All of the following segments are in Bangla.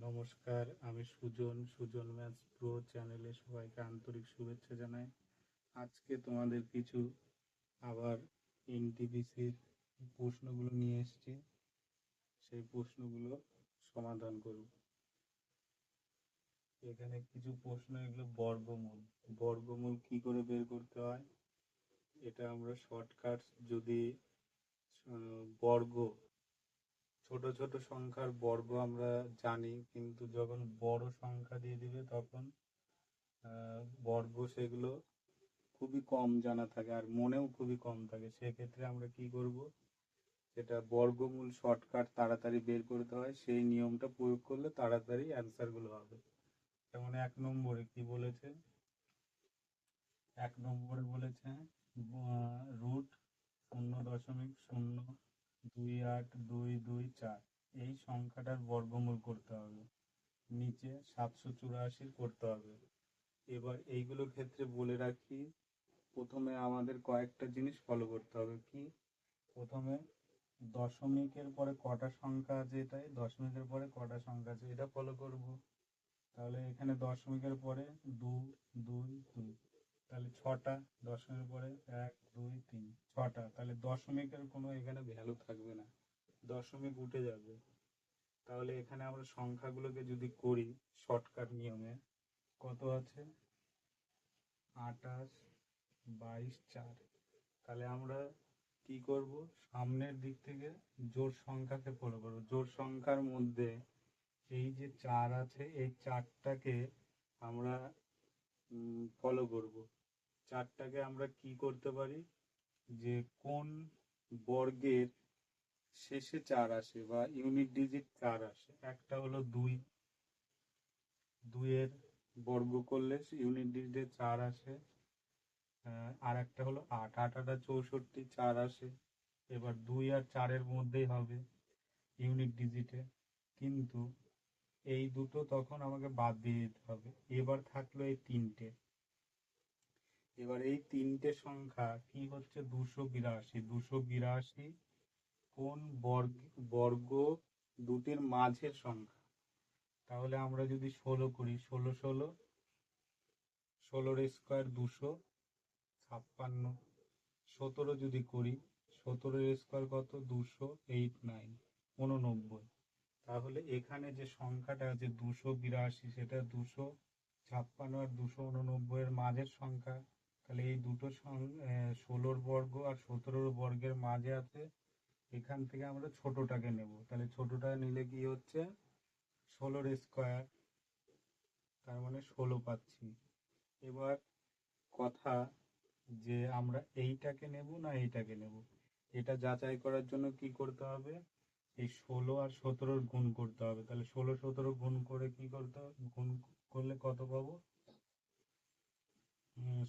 নমস্কার, আমি সুজন সুজন ম্যাথস প্রো চ্যানেলে সবাইকে আন্তরিক শুভেচ্ছা জানাই। আজকে তোমাদের কিছু আবার এনটিপিসির প্রশ্নগুলো নিয়ে এসেছি। সেই প্রশ্নগুলো সমাধান করব। এখানে কিছু প্রশ্ন, এগুলো বর্গমূল। বর্গমূল কি করে বের করতে হয়? এটা আমরা শর্টকাট যদি বর্গ ছোট ছোট সংখ্যার বর্গ আমরা জানি, কিন্তু যখন বড় সংখ্যা দিয়ে দিবে তখন বর্গ সেগুলো খুবই কম জানা থাকে আর মনেও খুবই কম থাকে। সেক্ষেত্রে আমরা কি করব? সেটা বর্গমূল শর্টকাট তাড়াতাড়ি বের করতে হয়, সেই নিয়মটা প্রয়োগ করলে তাড়াতাড়ি অ্যান্সারগুলো হবে। যেমন এক নম্বরে কি বলেছে? এক নম্বরে বলেছে রুট শূন্য দশমিক শূন্য দুই আট দুই দুই চার। এই সংখ্যাটার বর্গমূল করতে হবে। নিচে সাতশো চুরাশির করতে হবে। এবার এইগুলোর ক্ষেত্রে বলে রাখি, প্রথমে আমাদের কয়েকটা জিনিস ফলো করতে হবে। কি? প্রথমে দশমিকের পরে কটা সংখ্যা আছে এটাই? দশমিকের পরে কটা সংখ্যা আছে এটা ফলো করব। তাহলে এখানে দশমিকের পরে দু, দুই দুই। তাহলে ছটা দশমিকের পরে এক, দুই, তিন, ছটা, তাহলে দশমিকের কোনো এখানে ভ্যালু থাকবে না। দশমিক উঠে যাবে। তাহলে এখানে আমরা সংখ্যাগুলোকে যদি করি শর্টকাট নিয়মে, কত আছে? আঠাশ বাইশ চার। তাহলে আমরা কি করব? সামনের দিক থেকে জোড় সংখ্যাকে ফলো করব। জোড় সংখ্যার মধ্যে এই যে চার আছে, এই চারটাকে আমরা ফলো করব। চারটাকে আমরা কি করতে পারি? যে কোন বর্গের শেষে চার আসে বা ইউনিট ডিজিট চার আসে, একটা হলো দুই। দুইয়ের বর্গ করলে ইউনিট ডিজিটে চার আসে আর একটা হলো আট। আট আটা চৌষট্টি, চার আসে। এবার দুই আর চারের মধ্যেই হবে ইউনিট ডিজিটে কিন্তু এই দুটো তখন আমাকে বাদ দিয়ে দিতে হবে। এবার থাকল এই তিনটে। এবার এই তিনটে সংখ্যা কি হচ্ছে? দুশো বিরাশি। দুশো বিরাশি কোন বর্গ বর্গ দুটির মাঝের সংখ্যা? তাহলে আমরা যদি ষোলো করি, ষোলো ষোলো, ষোলোর স্কোয়ার দুশো, ছাপ্পান্ন, সতেরো যদি করি, সতেরোর স্কোয়ার কত? দুশো এইট নাইন, উননব্বই। তাহলে এখানে যে সংখ্যাটা আছে দুশো বিরাশি, সেটা দুশো ছাপ্পান্ন আর দুশো উননব্বই এর মাঝের সংখ্যা। তাহলে এই দুটো ষোলোর বর্গ আর সতেরোর বর্গের মাঝে আছে, এখান থেকে আমরা ছোটটাকে নেব। তাহলে ছোটটা নিলে কি হচ্ছে? ষোলোর স্কোয়ার, তার মানে ষোলো পাচ্ছি। এবার কথা যে আমরা এইটাকে নেব না এইটাকে নেব। এটা যাচাই করার জন্য কি করতে হবে? এই ষোলো আর সতেরোর গুণ করতে হবে। তাহলে ষোলো সতেরো গুণ করে কি করতে হবে? গুণ করলে কত পাবো?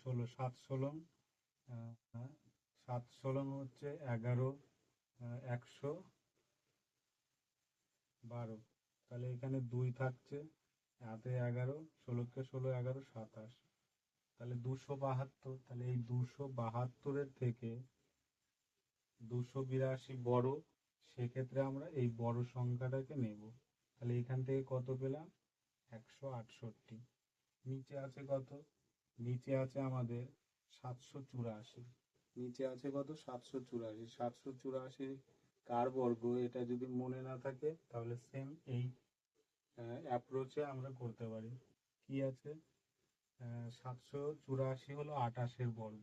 ষোলো, সাত ষোলো সাত ষোলো হচ্ছে এগারো একশো বারো। তাহলে এখানে দুই থাকছে হাতে এগারো, ষোলোকে ষোলো, এগারো, সাতাশ। তাহলে দুশো বাহাত্তর, তাহলে এই দুশো বাহাত্তরের থেকে দুশো বিরাশি বড়, সেক্ষেত্রে আমরা এই বড় সংখ্যাটাকে নেব। তাহলে এখান থেকে কত পেলাম? একশো আটষট্টি। নিচে আছে কত? নিচে আছে আমাদের সাতশো চুরাশি। নিচে আছে কত? সাতশো চুরাশি। সাতশো চুরাশি কার বর্গ? এটা যদি মনে না থাকে, তাহলে সেম এই অ্যাপ্রোচে আমরা করতে পারি। কি আছে? সাতশো চুরাশি হলো আটাশের বর্গ।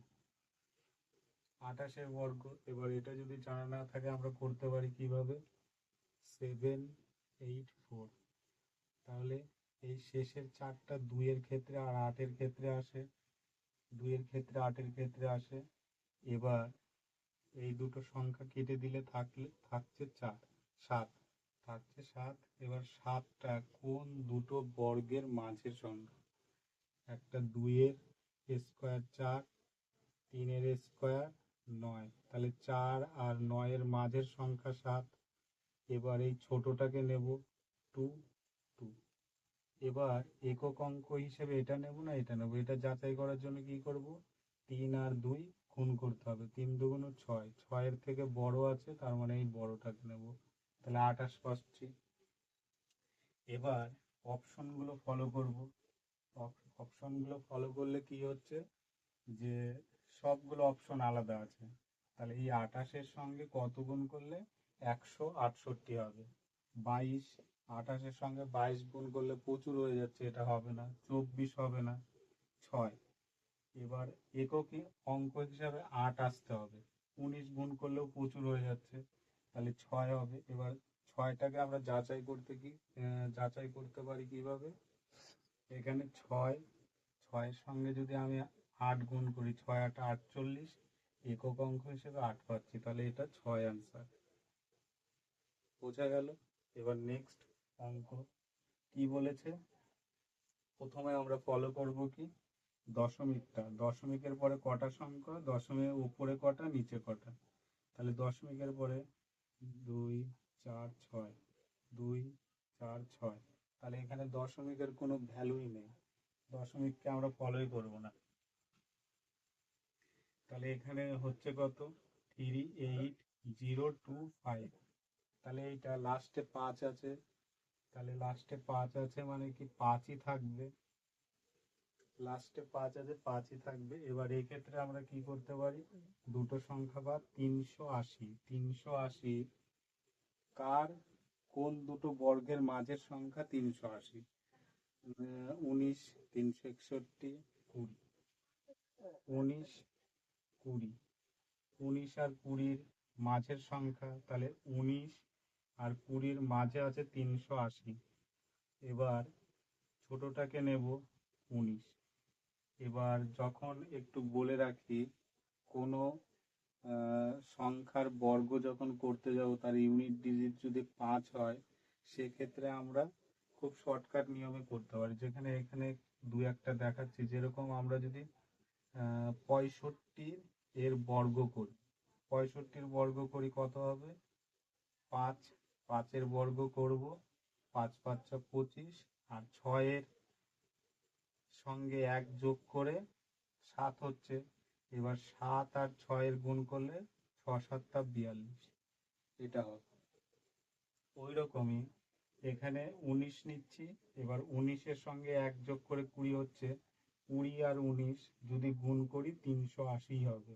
আটাশের বর্গ, এবার এটা যদি জানা না থাকে, আমরা করতে পারি কীভাবে? সেভেন এইট ফোর তাহলে এই শেষের চারটা দুইয়ের ক্ষেত্রে আর আটের ক্ষেত্রে আসে, দুইয়ের ক্ষেত্রে আটের ক্ষেত্রে আসে। এবার এই দুটো সংখ্যা কেটে দিলে থাকলে, থাকছে চার, সাত, থাকছে সাত। এবার সাতটা কোন দুটো বর্গের মাঝের সংখ্যা? একটা দুইয়ের স্কোয়ার চার, তিনের স্কোয়ার নয়। তাহলে চার আর নয়ের মাঝের সংখ্যা সাত। এবার এই ছোটটাকে নেব, টু এবার একক অঙ্ক হিসেবে এটা নেব না, এটা নেব। এটা যাচাই করার জন্য কি করব? তিন আর দুই গুণ করতে হবে। তিন দুগুণ ছয়। ছয়ের থেকে বড় আছে, তার মানে এই বড়টাকে নেব। তাহলে আঠাশ পাচ্ছি। এবার অপশনগুলো ফলো করব। অপশনগুলো ফলো করলে কি হচ্ছে? যে সবগুলো অপশন আলাদা আছে। তাহলে এই আঠাশের সঙ্গে কত গুণ করলে? একশো আটষট্টি হবে। বাইশ, আঠাশের সঙ্গে বাইশ গুণ করলে প্রচুর হয়ে যাচ্ছে, এটা হবে না। চব্বিশ হবে না, ছয়। এবার এককে অঙ্ক হিসাবে আট আসতে হবে। উনিশ গুণ করলেও প্রচুর হয়ে যাচ্ছে, তাহলে ছয় হবে। এবার ছয়টাকে আমরা যাচাই করতে কি যাচাই করতে পারি কীভাবে? এখানে ছয়, ছয়ের সঙ্গে যদি আমি আট গুণ করি, ছয় আট আটচল্লিশ, একক অঙ্ক হিসেবে আট পাচ্ছি, তাহলে এটা ছয় আনসার বোঝা গেল? এবার নেক্সট অঙ্ক। কি বলেছে? প্রথমে আমরা ফলো করব কি? দশমিকটা। দশমিকের পরে কটা সংখ্যা? দশমিকের উপরে কটা, নিচে কটা? তাহলে দশমিকের পরে দুই, চার, ছয়। দুই, চার, ছয়। তাহলে এখানে দশমিকের কোনো ভ্যালুই নেই। দশমিককে আমরা ফলোই করব না। তাহলে এখানে হচ্ছে কত? Three eight zero two five তাহলে এইটা লাস্টে পাঁচ আছে। তাহলে লাস্টে পাঁচ আছে মানে কি পাঁচই থাকবে। লাস্টে পাঁচ আছে, পাঁচই থাকবে। এবার ক্ষেত্রে আমরা কি করতে পারি? দুটো সংখ্যা বাদ তিনশো আশি। তিনশো আশি কার? কোন দুটো বর্গের মাঝের সংখ্যা তিনশো আশি? উনিশ, তিনশো একষট্টি, কুড়ি। উনিশ কুড়ি। উনিশ আর কুড়ির মাঝের সংখ্যা, তাহলে উনিশ আর কুড়ির মাঝে আছে তিনশো আশি। এবার ছোটটাকে নেব উনিশ। এবার যখন একটু বলে রাখি, কোনো সংখ্যার বর্গ যখন করতে যাব, তার ইউনিট ডিজিট যদি পাঁচ হয়, সেক্ষেত্রে আমরা খুব শর্টকাট নিয়মে করতে পারি। যেখানে এখানে দু একটা দেখাচ্ছি। যেরকম আমরা যদি পঁয়ষট্টি এর বর্গ করি, পঁয়ষট্টির বর্গ করি কত হবে? পাঁচ পাঁচের বর্গ করব, পাঁচ পাঁচটা পঁচিশ, আর ছয়ের সঙ্গে এক যোগ করে সাত হচ্ছে। এবার সাত আর ছয়ের গুণ করলে ছ সাতটা বিয়াল্লিশ। এটা হবে ওই রকমই এখানে উনিশ নিচ্ছি, এবার উনিশের সঙ্গে এক যোগ করে কুড়ি হচ্ছে। কুড়ি আর উনিশ যদি গুণ করি তিনশো আশি হবে।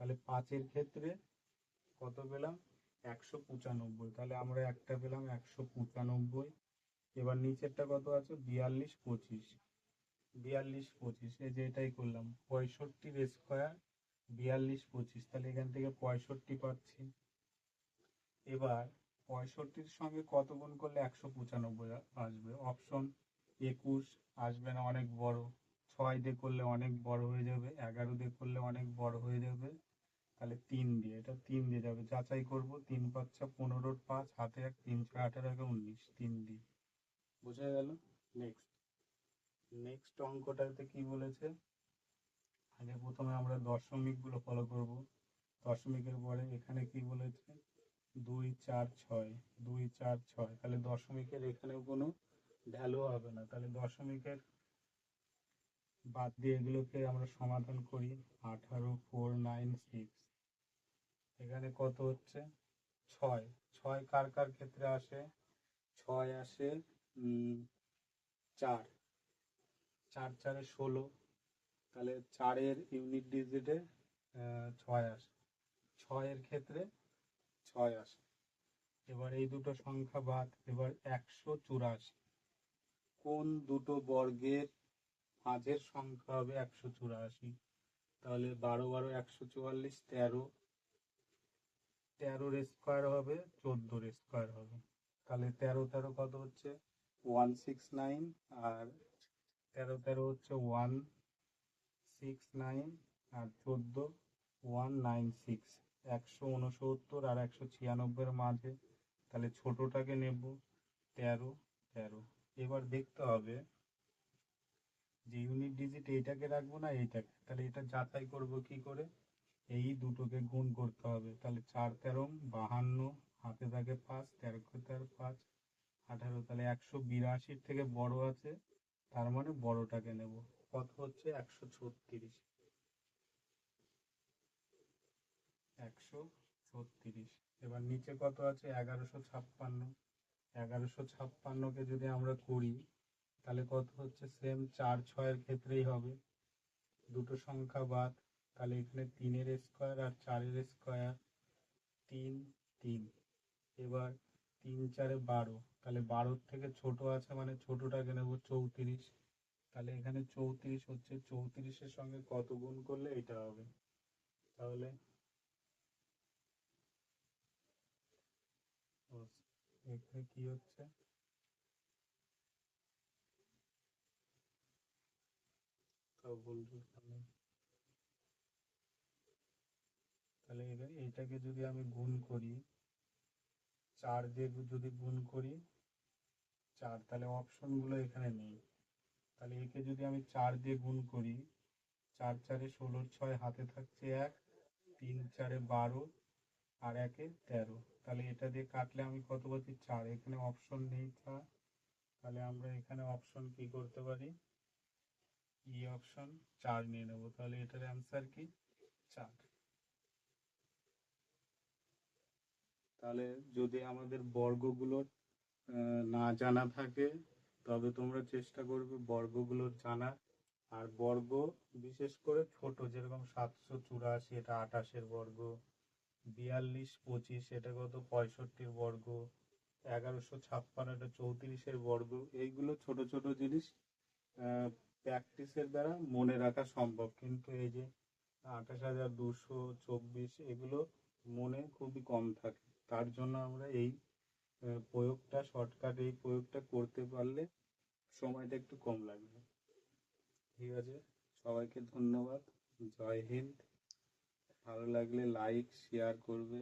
তাহলে পাঁচের ক্ষেত্রে কত পেলাম? একশো পঁচানব্বই। তাহলে আমরা একটা পেলাম একশো পঁচানব্বই। এবার নিচেরটা কত আছে? বিয়াল্লিশ পঁচিশ। বিয়াল্লিশ পঁচিশ, এই যে এটাই করলাম। পঁয়ষট্টির স্কোয়ার বিয়াল্লিশ পঁচিশ। তাহলে এখান থেকে পঁয়ষট্টি পাচ্ছি। এবার পঁয়ষট্টির সঙ্গে কত গুণ করলে একশো পঁচানব্বই আসবে? অপশন একুশ, আসবে না অনেক বড়। ছয় দিয়ে করলে অনেক বড় হয়ে যাবে। এগারো দিয়ে করলে অনেক বড় হয়ে যাবে। তাহলে তিন দিয়ে, এটা তিন দিয়ে যাবে। যাচাই করব, তিন পাঁচটা পনেরোর পাঁচ, হাতে এক, তিন ছয়, আঠারো একে উনিশ, তিন দিয়ে। বোঝা গেল? নেক্সট নেক্সট অঙ্কটাতে কি বলেছে? আগে প্রথমে আমরা দশমিকগুলো ফলো করব। দশমিকের পরে এখানে কি বলেছে? দুই, চার, ছয়, দুই, চার, ছয়। তাহলে দশমিকের এখানেও কোনো ভ্যালু হবে না। তাহলে দশমিকের বাদ দিয়ে এগুলোকে আমরা সমাধান করি। আঠারো ফোর নাইন সিক্স এখানে কত হচ্ছে? ছয়। ছয় কার কার ক্ষেত্রে আসে? ছয় আসে চার। চার, চারে ষোলো। তাহলে চারের ইউনিট ডিজিটে ছয় আসে। ছয়ের ক্ষেত্রে ছয় আসে। এবার এই দুটো সংখ্যা বাদ, এবার একশো চুরাশি। কোন দুটো বর্গের মাঝের সংখ্যা হবে একশো চুরাশি? তাহলে বারো বারো একশো চুয়াল্লিশ, তেরো তেরোর স্কোয়ার হবে চোদ্দোর স্কোয়ার হবে। তাহলে তেরো তেরো কত হচ্ছে? ওয়ান সিক্স নাইন আর তেরো তেরো হচ্ছে ওয়ান সিক্স নাইন আর চোদ্দ ওয়ান নাইন সিক্স। একশো উনসত্তর আর একশো ছিয়ানব্বইয়ের মাঝে। তাহলে ছোটটাকে নেব তেরো তেরো। এবার দেখতে হবে যে ইউনিট ডিজিট এইটাকে রাখব না এইটাকে। তাহলে এটা যাচাই করব কি করে? এই দুটোকে গুণ করতে হবে। তাহলে চার তেরো, বাহান্ন, হাতে থাকে পাঁচ, তেরো তেরো পাঁচ, আঠারো, তাহলে একশো বিরাশির থেকে বড় আছে, তার মানে বড়টাকে নেব। কত হচ্ছে? একশো ছত্রিশ। একশো ছত্রিশ। এবার নিচে কত আছে? এগারোশো ছাপ্পান্ন। এগারোশো ছাপ্পান্নকে যদি আমরা করি, তাহলে কত হচ্ছে? সেম চার ছয়ের ক্ষেত্রেই হবে। দুটো সংখ্যা বাদ। তাহলে এখানে তিনের স্কোয়ার আর চারের স্কোয়ার তিন তিন। এবার তিন, চারে বারো। তাহলে বারোর থেকে ছোট আছে মানে ছোটটাকে নেব চৌত্রিশ। তাহলে এখানে চৌত্রিশ হচ্ছে, চৌত্রিশের সঙ্গে কত গুণ করলে এটা হবে? তাহলে এখানে কি হচ্ছে? তাও ভুল করলাম। তাহলে এইটাকে যদি আমি গুণ করি, চার দিয়ে যদি গুণ করি, চার, তাহলে অপশনগুলো এখানে নেই। তাহলে একে যদি আমি চার দিয়ে গুণ করি, চার, চারে ষোলোর ছয়, হাতে থাকছে এক, তিন, চারে বারো, আর একে তেরো। তাহলে এটা দিয়ে কাটলে আমি কত পাচ্ছি? চার। এখানে অপশন নেই চার। তাহলে আমরা এখানে অপশন কি করতে পারি? ই অপশন চার নিয়ে নেব। তাহলে এটার অ্যান্সার কি? চার। তাহলে যদি আমাদের বর্গগুলোর না জানা থাকে, তবে তোমরা চেষ্টা করবে বর্গগুলোর জানা। আর বর্গ বিশেষ করে ছোট, যেরকম সাতশো চুরাশি, এটা আঠাশের বর্গ, বিয়াল্লিশ পঁচিশ, এটা কত? পঁয়ষট্টির বর্গ, এগারোশো ছাপ্পান্ন, এটা চৌত্রিশের বর্গ। এইগুলো ছোট ছোট জিনিস প্র্যাকটিসের দ্বারা মনে রাখা সম্ভব। কিন্তু এই যে আঠাশ হাজার দুশো চব্বিশ, এগুলো মনে খুবই কম থাকে। তার জন্য আমরা এই প্রয়োগটা শর্টকাট এই প্রয়োগটা করতে পারলে সময়টা একটু কম লাগবে। ঠিক আছে? সবাইকে ধন্যবাদ। জয় হিন্দ। ভালো লাগলে লাইক শেয়ার করবে।